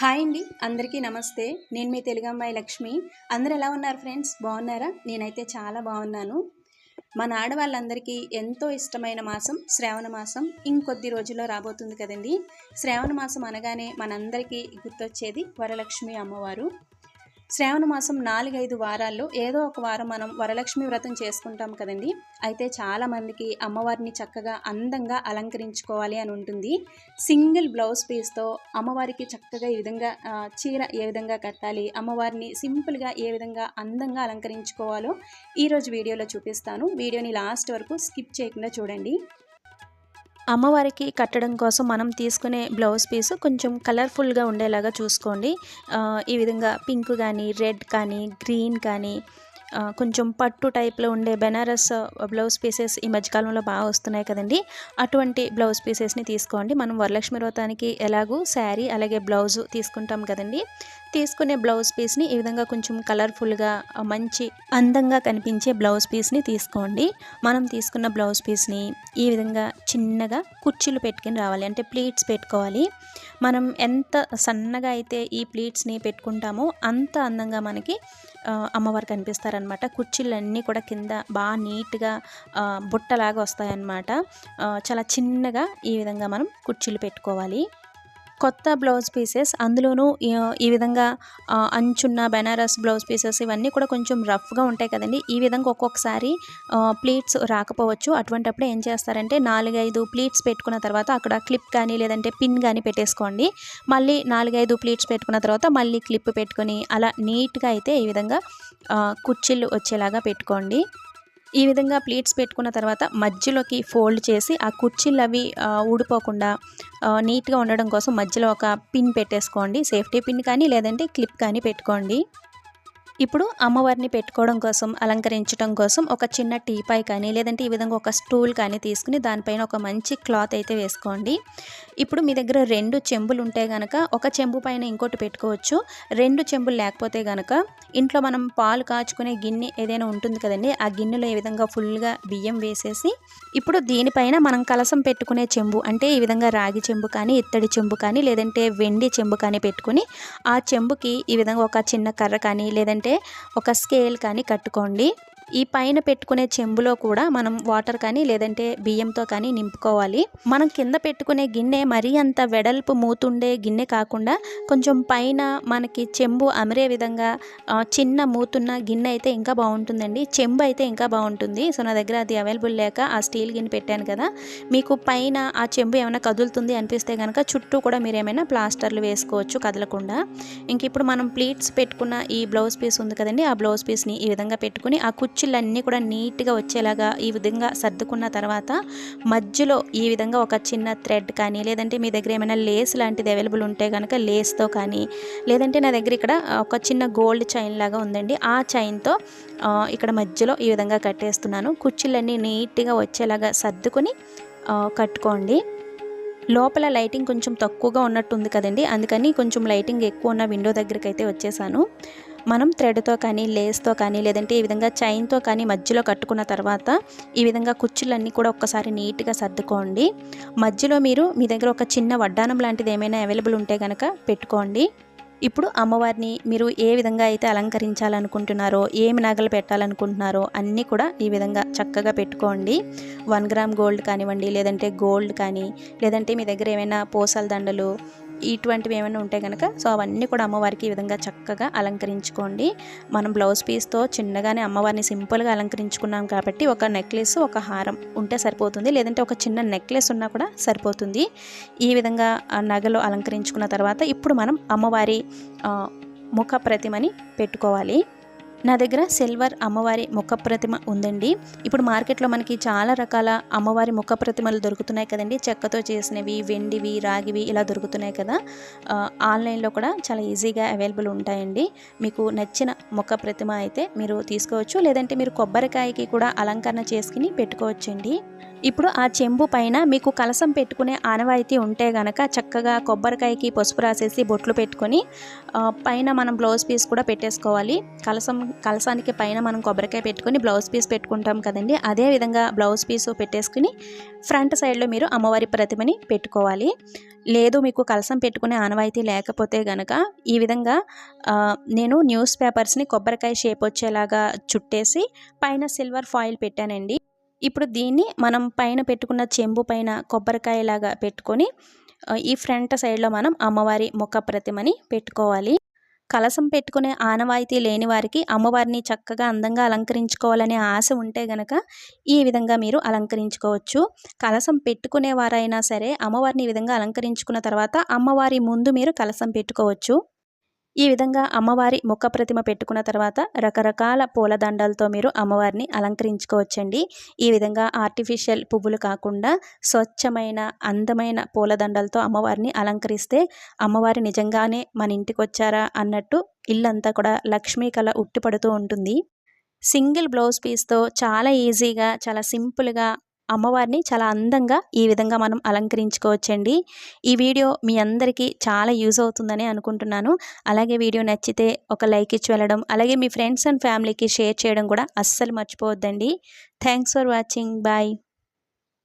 Hi అండి అందరికీ నమస్తే. నేను మీ తెలుగు అమ్మాయి లక్ష్మి. అందరు ఎలా ఉన్నారు ఫ్రెండ్స్? బాగున్నారా? నేనైతే చాలా బాగున్నాను. మన ఆడవాళ్ళందరికీ ఎంతో ఇష్టమైన మాసం శ్రావణ మాసం. ఇంకొద్ది రోజుల్లో రాబోతుంది కదండి. శ్రావణ మాసం అనగానే మనందరికీ గుర్తొచ్చేది వరలక్ష్మి అమ్మవారు. శ్రావణ మాసం నాలుగైదు వారాల్లో ఏదో ఒక వారం మనం వరలక్ష్మి వ్రతం చేసుకుంటాం కదండి. అయితే చాలామందికి అమ్మవారిని చక్కగా అందంగా అలంకరించుకోవాలి అని ఉంటుంది. సింగిల్ బ్లౌజ్ పీస్తో అమ్మవారికి చక్కగా ఈ విధంగా చీర ఏ విధంగా కట్టాలి అమ్మవారిని సింపుల్గా ఏ విధంగా అందంగా అలంకరించుకోవాలో ఈరోజు వీడియోలో చూపిస్తాను. వీడియోని లాస్ట్ వరకు స్కిప్ చేయకుండా చూడండి. అమ్మవారికి కట్టడం కోసం మనం తీసుకునే బ్లౌజ్ పీస్ కొంచెం కలర్ఫుల్గా ఉండేలాగా చూసుకోండి. ఈ విధంగా పింక్ కానీ రెడ్ కానీ గ్రీన్ కానీ కొంచెం పట్టు టైప్లో ఉండే బెనారస్ బ్లౌజ్ పీసెస్ ఈ మధ్యకాలంలో బాగా వస్తున్నాయి కదండి. అటువంటి బ్లౌజ్ పీసెస్ని తీసుకోండి. మనం వరలక్ష్మి వ్రతానికి ఎలాగూ శారీ అలాగే బ్లౌజు తీసుకుంటాం కదండి. తీసుకునే బ్లౌజ్ పీస్ని ఈ విధంగా కొంచెం కలర్ఫుల్గా మంచి అందంగా కనిపించే బ్లౌజ్ పీస్ని తీసుకోండి. మనం తీసుకున్న బ్లౌజ్ పీస్ని ఈ విధంగా చిన్నగా కుర్చీలు పెట్టుకుని రావాలి. అంటే ప్లీట్స్ పెట్టుకోవాలి. మనం ఎంత సన్నగా అయితే ఈ ప్లీట్స్ని పెట్టుకుంటామో అంత అందంగా మనకి అమ్మవారు కనిపిస్తారు అనమాట కుర్చీలన్నీ కూడా కింద బాగా నీట్గా ఆ, బుట్టలాగా వస్తాయన్నమాట. ఆ, చాలా చిన్నగా ఈ విధంగా మనం కుర్చీలు పెట్టుకోవాలి. కొత్త బ్లౌజ్ పీసెస్ అందులోనూ ఈ విధంగా అంచున్న బెనారస్ బ్లౌజ్ పీసెస్ ఇవన్నీ కూడా కొంచెం రఫ్గా ఉంటాయి కదండి. ఈ విధంగా ఒక్కొక్కసారి ప్లీట్స్ రాకపోవచ్చు. అటువంటప్పుడు ఏం చేస్తారంటే నాలుగైదు ప్లీట్స్ పెట్టుకున్న తర్వాత అక్కడ క్లిప్ కానీ లేదంటే పిన్ కానీ పెట్టేసుకోండి. మళ్ళీ నాలుగైదు ప్లీట్స్ పెట్టుకున్న తర్వాత మళ్ళీ క్లిప్ పెట్టుకొని అలా నీట్గా అయితే ఈ విధంగా కుర్చీలు వచ్చేలాగా పెట్టుకోండి. ఈ విధంగా ప్లేట్స్ పెట్టుకున్న తర్వాత మధ్యలోకి ఫోల్డ్ చేసి ఆ కుర్చీలు అవి ఊడిపోకుండా నీట్గా ఉండడం కోసం మధ్యలో ఒక పిన్ పెట్టేసుకోండి. సేఫ్టీ పిన్ కానీ లేదంటే క్లిప్ కానీ పెట్టుకోండి. ఇప్పుడు అమ్మవారిని పెట్టుకోవడం కోసం అలంకరించడం కోసం ఒక చిన్న టీపాయ్ కానీ లేదంటే ఈ విధంగా ఒక స్టూల్ కానీ తీసుకుని దానిపైన ఒక మంచి క్లాత్ అయితే వేసుకోండి. ఇప్పుడు మీ దగ్గర రెండు చెంబులు ఉంటే గనక ఒక చెంబు పైన ఇంకోటి పెట్టుకోవచ్చు. రెండు చెంబులు లేకపోతే గనక ఇంట్లో మనం పాలు కాచుకునే గిన్నె ఏదైనా ఉంటుంది కదండి ఆ గిన్నెలో ఈ విధంగా ఫుల్గా బియ్యం వేసేసి ఇప్పుడు దీనిపైన మనం కలసం పెట్టుకునే చెంబు అంటే ఈ విధంగా రాగి చెంబు కానీ ఇత్తడి చెంబు కానీ లేదంటే వెండి చెంబు కానీ పెట్టుకుని ఆ చెంబుకి ఈ విధంగా ఒక చిన్న కర్ర కానీ లేదంటే ఒక స్కేల్ కానీ కట్టుకోండి. ఈ పైన పెట్టుకునే చెంబులో కూడా మనం వాటర్ కానీ లేదంటే బియ్యంతో కానీ నింపుకోవాలి. మనం కింద పెట్టుకునే గిన్నె మరీ అంత వెడల్పు మూతుండే గిన్నె కాకుండా కొంచెం పైన మనకి చెంబు అమరే విధంగా చిన్న మూతున్న గిన్నె అయితే ఇంకా బాగుంటుందండి. చెంబు అయితే ఇంకా బాగుంటుంది. సో నా దగ్గర అది అవైలబుల్ లేక ఆ స్టీల్ గిన్నె పెట్టాను కదా. మీకు పైన ఆ చెంబు ఏమైనా కదులుతుంది అనిపిస్తే కనుక చుట్టూ కూడా మీరు ఏమైనా ప్లాస్టర్లు వేసుకోవచ్చు కదలకుండా. ఇంక ఇప్పుడు మనం ప్లీట్స్ పెట్టుకున్న ఈ బ్లౌజ్ పీస్ ఉంది కదండి ఆ బ్లౌజ్ పీస్ని ఈ విధంగా పెట్టుకుని ఆ కుర్చీలన్నీ కూడా నీట్గా వచ్చేలాగా ఈ విధంగా సర్దుకున్న తర్వాత మధ్యలో ఈ విధంగా ఒక చిన్న థ్రెడ్ కానీ లేదంటే మీ దగ్గర ఏమైనా లేస్ లాంటిది అవైలబుల్ ఉంటే కనుక లేస్తో కానీ లేదంటే నా దగ్గర ఇక్కడ ఒక చిన్న గోల్డ్ చైన్ లాగా ఉందండి. ఆ చైన్తో ఇక్కడ మధ్యలో ఈ విధంగా కట్టేస్తున్నాను. కుర్చీలన్నీ నీట్గా వచ్చేలాగా సర్దుకొని కట్టుకోండి. లోపల లైటింగ్ కొంచెం తక్కువగా ఉన్నట్టుంది కదండి. అందుకని కొంచెం లైటింగ్ ఎక్కువ ఉన్న విండో దగ్గరికి అయితే వచ్చేసాను. మనం థ్రెడ్తో కానీ లేస్తో కానీ లేదంటే ఈ విధంగా చైన్తో కానీ మధ్యలో కట్టుకున్న తర్వాత ఈ విధంగా కుచ్చులన్నీ కూడా ఒక్కసారి నీట్గా సర్దుకోండి. మధ్యలో మీరు మీ దగ్గర ఒక చిన్న వడ్డానం లాంటిది ఏమైనా అవైలబుల్ ఉంటే కనుక పెట్టుకోండి. ఇప్పుడు అమ్మవారిని మీరు ఏ విధంగా అయితే అలంకరించాలనుకుంటున్నారో ఏమి నగలు పెట్టాలనుకుంటున్నారో అన్నీ కూడా ఈ విధంగా చక్కగా పెట్టుకోండి. వన్ గ్రామ్ గోల్డ్ కానివ్వండి లేదంటే గోల్డ్ కానీ లేదంటే మీ దగ్గర ఏమైనా పూసల దండలు ఇటువంటివి ఏమైనా ఉంటే కనుక సో అవన్నీ కూడా అమ్మవారికి ఈ విధంగా చక్కగా అలంకరించుకోండి. మనం బ్లౌజ్ పీస్తో చిన్నగానే అమ్మవారిని సింపుల్గా అలంకరించుకున్నాం కాబట్టి ఒక నెక్లెస్ ఒక హారం ఉంటే సరిపోతుంది. లేదంటే ఒక చిన్న నెక్లెస్ ఉన్నా కూడా సరిపోతుంది. ఈ విధంగా నగలు అలంకరించుకున్న తర్వాత ఇప్పుడు మనం అమ్మవారి ముఖ ప్రతిమని పెట్టుకోవాలి. నా దగ్గర సిల్వర్ అమ్మవారి ముఖ ప్రతిమ ఉందండి. ఇప్పుడు మార్కెట్లో మనకి చాలా రకాల అమ్మవారి ముఖ ప్రతిమలు దొరుకుతున్నాయి కదండి. చెక్కతో చేసినవి వెండివి రాగివి ఇలా దొరుకుతున్నాయి కదా. ఆన్లైన్లో కూడా చాలా ఈజీగా అవైలబుల్ ఉంటాయండి. మీకు నచ్చిన ముఖ ప్రతిమ అయితే మీరు తీసుకోవచ్చు. లేదంటే మీరు కొబ్బరికాయకి కూడా అలంకరణ చేసుకుని పెట్టుకోవచ్చండి. ఇప్పుడు ఆ చెంబు పైన మీకు కలసం పెట్టుకునే ఆనవాయితీ ఉంటే గనక చక్కగా కొబ్బరికాయకి పసుపు రాసేసి బొట్లు పెట్టుకొని పైన మనం బ్లౌజ్ పీస్ కూడా పెట్టేసుకోవాలి. కలసం కలసానికి పైన మనం కొబ్బరికాయ పెట్టుకొని బ్లౌజ్ పీస్ పెట్టుకుంటాం కదండి. అదే విధంగా బ్లౌజ్ పీస్ పెట్టేసుకుని ఫ్రంట్ సైడ్లో మీరు అమ్మవారి ప్రతిమని పెట్టుకోవాలి. లేదు మీకు కలసం పెట్టుకునే ఆనవాయితీ లేకపోతే గనక ఈ విధంగా నేను న్యూస్ పేపర్స్ని కొబ్బరికాయ షేప్ వచ్చేలాగా చుట్టేసి పైన సిల్వర్ ఫాయిల్ పెట్టానండి. ఇప్పుడు దీన్ని మనం పైన పెట్టుకున్న చెంబు పైన కొబ్బరికాయలాగా పెట్టుకొని ఈ ఫ్రంట్ సైడ్లో మనం అమ్మవారి ముఖ ప్రతిమని పెట్టుకోవాలి. కలసం పెట్టుకునే ఆనవాయితీ లేని వారికి అమ్మవారిని చక్కగా అందంగా అలంకరించుకోవాలనే ఆశ ఉంటే గనక ఈ విధంగా మీరు అలంకరించుకోవచ్చు. కలసం పెట్టుకునే వారైనా సరే అమ్మవారిని ఈ విధంగా అలంకరించుకున్న తర్వాత అమ్మవారి ముందు మీరు కలసం పెట్టుకోవచ్చు. ఈ విధంగా అమ్మవారి ముఖ ప్రతిమ పెట్టుకున్న తర్వాత రకరకాల పూలదండలతో మీరు అమ్మవారిని అలంకరించుకోవచ్చండి. ఈ విధంగా ఆర్టిఫిషియల్ పువ్వులు కాకుండా స్వచ్ఛమైన అందమైన పూలదండలతో అమ్మవారిని అలంకరిస్తే అమ్మవారి నిజంగానే మన ఇంటికి వచ్చారా అన్నట్టు ఇల్లంతా కూడా లక్ష్మీ కళ ఉట్టిపడుతూ ఉంటుంది. సింగిల్ బ్లౌజ్ పీస్తో చాలా ఈజీగా చాలా సింపుల్గా అమ్మవారిని చాలా అందంగా ఈ విధంగా మనం అలంకరించుకోవచ్చండి. ఈ వీడియో మీ అందరికీ చాలా యూజ్ అవుతుందని అనుకుంటున్నాను. అలాగే వీడియో నచ్చితే ఒక లైక్ ఇచ్చి వెళ్ళడం అలాగే మీ ఫ్రెండ్స్ అండ్ ఫ్యామిలీకి షేర్ చేయడం కూడా అస్సలు మర్చిపోవద్దండి. Thanks for watching. బాయ్.